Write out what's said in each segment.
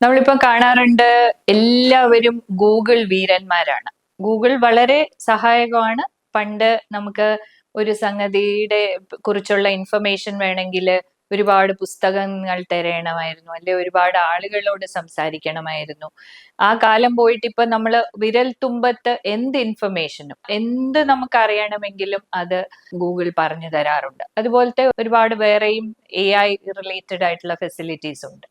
നമ്മളിപ്പം കാണാറുണ്ട് എല്ലാവരും ഗൂഗിൾ വീരന്മാരാണ്. ഗൂഗിൾ വളരെ സഹായകമാണ്. പണ്ട് നമുക്ക് ഒരു സംഗതിയുടെ കുറിച്ചുള്ള ഇൻഫർമേഷൻ വേണമെങ്കിൽ ഒരുപാട് പുസ്തകങ്ങൾ തിരയണമായിരുന്നു അല്ലെ ഒരുപാട് ആളുകളോട് സംസാരിക്കണമായിരുന്നു. ആ കാലം പോയിട്ട് ഇപ്പൊ നമ്മൾ വിരൽ തുമ്പത്ത് എന്ത് ഇൻഫർമേഷനും എന്ത് നമുക്ക് അറിയണമെങ്കിലും അത് ഗൂഗിൾ പറഞ്ഞു തരാറുണ്ട്. അതുപോലത്തെ ഒരുപാട് വേറെയും എ ഐ റിലേറ്റഡ് ആയിട്ടുള്ള ഫെസിലിറ്റീസ് ഉണ്ട്.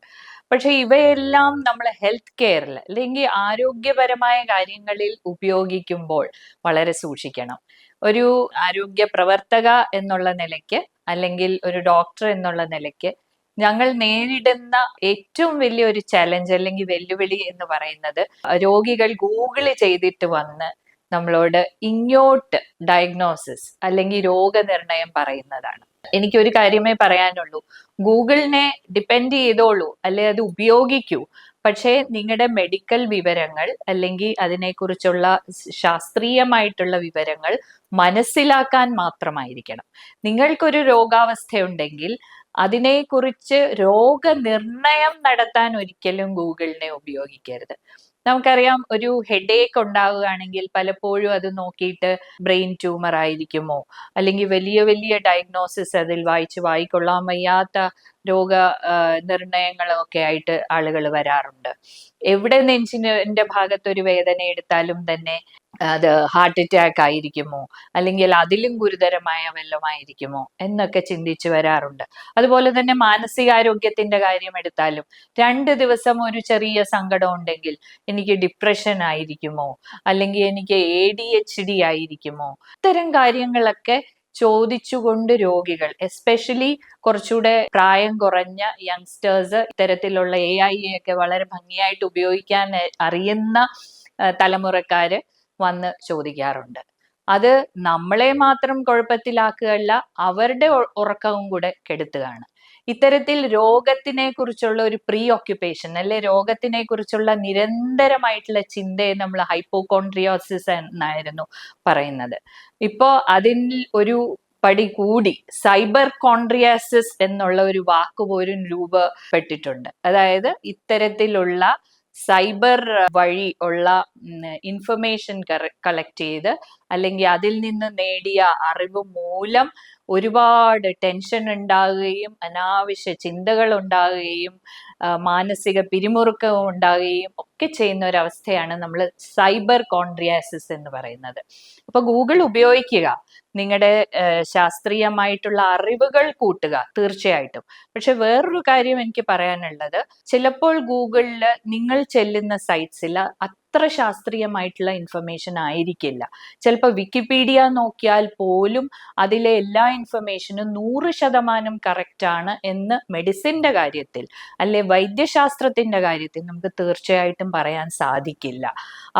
പക്ഷെ ഇവയെല്ലാം നമ്മൾ ഹെൽത്ത് കെയറിൽ അല്ലെങ്കിൽ ആരോഗ്യപരമായ കാര്യങ്ങളിൽ ഉപയോഗിക്കുമ്പോൾ വളരെ സൂക്ഷിക്കണം. ഒരു ആരോഗ്യ പ്രവർത്തക എന്നുള്ള നിലയ്ക്ക് അല്ലെങ്കിൽ ഒരു ഡോക്ടർ എന്നുള്ള നിലയ്ക്ക് ഞങ്ങൾ നേരിടുന്ന ഏറ്റവും വലിയ ഒരു ചലഞ്ച് അല്ലെങ്കിൽ വെല്ലുവിളി എന്ന് പറയുന്നത് രോഗികൾ ഗൂഗിൾ ചെയ്തിട്ട് വന്ന് നമ്മളോട് ഇങ്ങോട്ട് ഡയഗ്നോസിസ് അല്ലെങ്കിൽ രോഗനിർണയം പറയുന്നതാണ്. എനിക്കൊരു കാര്യമേ പറയാനുള്ളൂ. ഗൂഗിളിനെ ഡിപ്പെൻഡ് ചെയ്തോളൂ അല്ലെ അത് ഉപയോഗിക്കൂ. പക്ഷേ നിങ്ങളുടെ മെഡിക്കൽ വിവരങ്ങൾ അല്ലെങ്കിൽ അതിനെക്കുറിച്ചുള്ള ശാസ്ത്രീയമായിട്ടുള്ള വിവരങ്ങൾ മനസ്സിലാക്കാൻ മാത്രമായിരിക്കണം. നിങ്ങൾക്കൊരു രോഗാവസ്ഥയുണ്ടെങ്കിൽ അതിനെക്കുറിച്ച് രോഗനിർണയം നടത്താൻ ഒരിക്കലും ഗൂഗിളിനെ ഉപയോഗിക്കരുത്. നമുക്കറിയാം ഒരു ഹെഡേക്ക് ഉണ്ടാവുകയാണെങ്കിൽ പലപ്പോഴും അത് നോക്കിയിട്ട് ബ്രെയിൻ ട്യൂമർ ആയിരിക്കുമോ? അല്ലെങ്കിൽ വലിയ വലിയ ഡയഗ്നോസിസ് അതിൽ വായിച്ച് വായിക്കൊള്ളാൻ വയ്യാത്ത രോഗ നിർണയങ്ങളൊക്കെ ആയിട്ട് ആളുകൾ വരാറുണ്ട്. എവിടെ നെഞ്ചിന്റെ ഭാഗത്ത് ഒരു വേദന എടുത്താലും തന്നെ അത് ഹാർട്ട് അറ്റാക്ക് ആയിരിക്കുമോ? അല്ലെങ്കിൽ അതിലും ഗുരുതരമായ വല്ലമായിരിക്കുമോ എന്നൊക്കെ ചിന്തിച്ചു വരാറുണ്ട്. അതുപോലെ തന്നെ മാനസികാരോഗ്യത്തിന്റെ കാര്യം എടുത്താലും രണ്ട് ദിവസം ഒരു ചെറിയ സങ്കടം ഉണ്ടെങ്കിൽ എനിക്ക് ഡിപ്രഷൻ ആയിരിക്കുമോ? അല്ലെങ്കിൽ എനിക്ക് എ ഡി എച്ച് ഡി ആയിരിക്കുമോ? ഇത്തരം കാര്യങ്ങളൊക്കെ ചോദിച്ചുകൊണ്ട് രോഗികൾ എസ്പെഷ്യലി കുറച്ചുകൂടെ പ്രായം കുറഞ്ഞ യങ്സ്റ്റേഴ്സ് ഇത്തരത്തിലുള്ള എ ഐ ഒക്കെ വളരെ ഭംഗിയായിട്ട് ഉപയോഗിക്കാൻ അറിയുന്ന തലമുറക്കാര് വന്ന് ചോദിക്കാറുണ്ട്. അത് നമ്മളെ മാത്രം കുഴപ്പത്തിലാക്കുകയല്ല അവരുടെ ഉറക്കവും കൂടെ കെടുത്തുകയാണ്. ഇത്തരത്തിൽ രോഗത്തിനെ കുറിച്ചുള്ള ഒരു പ്രീ ഓക്യുപ്പേഷൻ അല്ലെ രോഗത്തിനെ കുറിച്ചുള്ള നിരന്തരമായിട്ടുള്ള ചിന്തയെ നമ്മൾ ഹൈപ്പോകോൺട്രിയോസിസ് എന്നായിരുന്നു പറയുന്നത്. ഇപ്പോ അതിൽ ഒരു പടി കൂടി സൈബർ കോൺട്രിയാസിസ് എന്നുള്ള ഒരു വാക്ക് പോലും രൂപപ്പെട്ടിട്ടുണ്ട്. അതായത് ഇത്തരത്തിലുള്ള സൈബർ വഴി ഉള്ള ഇൻഫർമേഷൻ കളക്ട് ചെയ്ത് അല്ലെങ്കിൽ അതിൽ നിന്ന് നേടിയ അറിവ് മൂലം ഒരുപാട് ടെൻഷൻ ഉണ്ടാകുകയും അനാവശ്യ ചിന്തകൾ ഉണ്ടാകുകയും മാനസിക പിരിമുറുക്കം ഉണ്ടാകുകയും ഒക്കെ ചെയ്യുന്ന ഒരവസ്ഥയാണ് നമ്മൾ സൈബർ കോൺട്രിയാസിസ് എന്ന് പറയുന്നത്. അപ്പൊ ഗൂഗിൾ ഉപയോഗിക്കുക. നിങ്ങളുടെ ശാസ്ത്രീയമായിട്ടുള്ള അറിവുകൾ കൂട്ടുക തീർച്ചയായിട്ടും. പക്ഷെ വേറൊരു കാര്യം എനിക്ക് പറയാനുള്ളത്. ചിലപ്പോൾ ഗൂഗിളിൽ നിങ്ങൾ ചെല്ലുന്ന സൈറ്റ്സിൽ അത്ര ശാസ്ത്രീയമായിട്ടുള്ള ഇൻഫർമേഷൻ ആയിരിക്കില്ല. ചിലപ്പോൾ വിക്കിപീഡിയ നോക്കിയാൽ പോലും അതിലെ എല്ലാ ഇൻഫർമേഷനും നൂറ് ശതമാനം കറക്റ്റ് ആണ് എന്ന് മെഡിസിന്റെ കാര്യത്തിൽ അല്ലെ വൈദ്യശാസ്ത്രത്തിന്റെ കാര്യത്തിൽ നമുക്ക് തീർച്ചയായിട്ടും പറയാൻ സാധിക്കില്ല.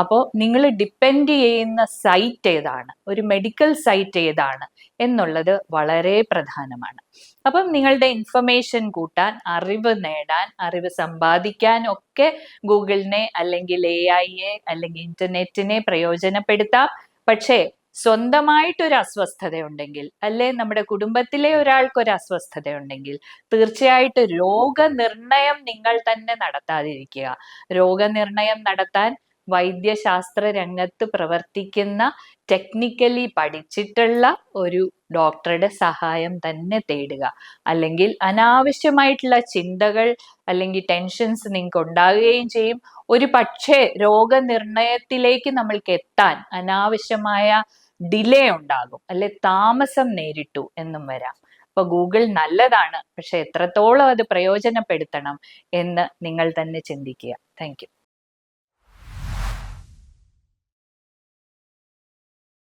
അപ്പോൾ നിങ്ങൾ ഡിപ്പെൻഡ് ചെയ്യുന്ന സൈറ്റ് ഏതാണ്? ഒരു മെഡിക്കൽ സൈറ്റ് ഏതാണ്? എന്നുള്ളത് വളരെ പ്രധാനമാണ്. അപ്പം നിങ്ങളുടെ ഇൻഫർമേഷൻ കൂട്ടാൻ അറിവ് നേടാൻ അറിവ് സമ്പാദിക്കാൻ ഒക്കെ ഗൂഗിളിനെ അല്ലെങ്കിൽ എ ഐയെ അല്ലെങ്കിൽ ഇന്റർനെറ്റിനെ പ്രയോജനപ്പെടുത്താം. പക്ഷേ സ്വന്തമായിട്ടൊരു അസ്വസ്ഥതയുണ്ടെങ്കിൽ അല്ലെ നമ്മുടെ കുടുംബത്തിലെ ഒരാൾക്കൊരു അസ്വസ്ഥത അസ്വസ്ഥതയുണ്ടെങ്കിൽ തീർച്ചയായിട്ടും രോഗനിർണയം നിങ്ങൾ തന്നെ നടത്താതിരിക്കുക. രോഗനിർണയം നടത്താൻ വൈദ്യശാസ്ത്ര രംഗത്ത് പ്രവർത്തിക്കുന്ന ടെക്നിക്കലി പഠിച്ചിട്ടുള്ള ഒരു ഡോക്ടറുടെ സഹായം തന്നെ തേടുക. അല്ലെങ്കിൽ അനാവശ്യമായിട്ടുള്ള ചിന്തകൾ അല്ലെങ്കിൽ ടെൻഷൻസ് നിങ്ങൾക്ക് ഉണ്ടാകുകയും ചെയ്യും. ഒരു പക്ഷേ രോഗനിർണയത്തിലേക്ക് നമ്മൾക്ക് എത്താൻ അനാവശ്യമായ ഡിലേ ഉണ്ടാകും. അല്ലെ താമസം നേരിട്ടു എന്നും വരാം. അപ്പൊ ഗൂഗിൾ നല്ലതാണ്. പക്ഷെ എത്രത്തോളം അത് പ്രയോജനപ്പെടുത്തണം എന്ന് നിങ്ങൾ തന്നെ ചിന്തിക്കുക. താങ്ക്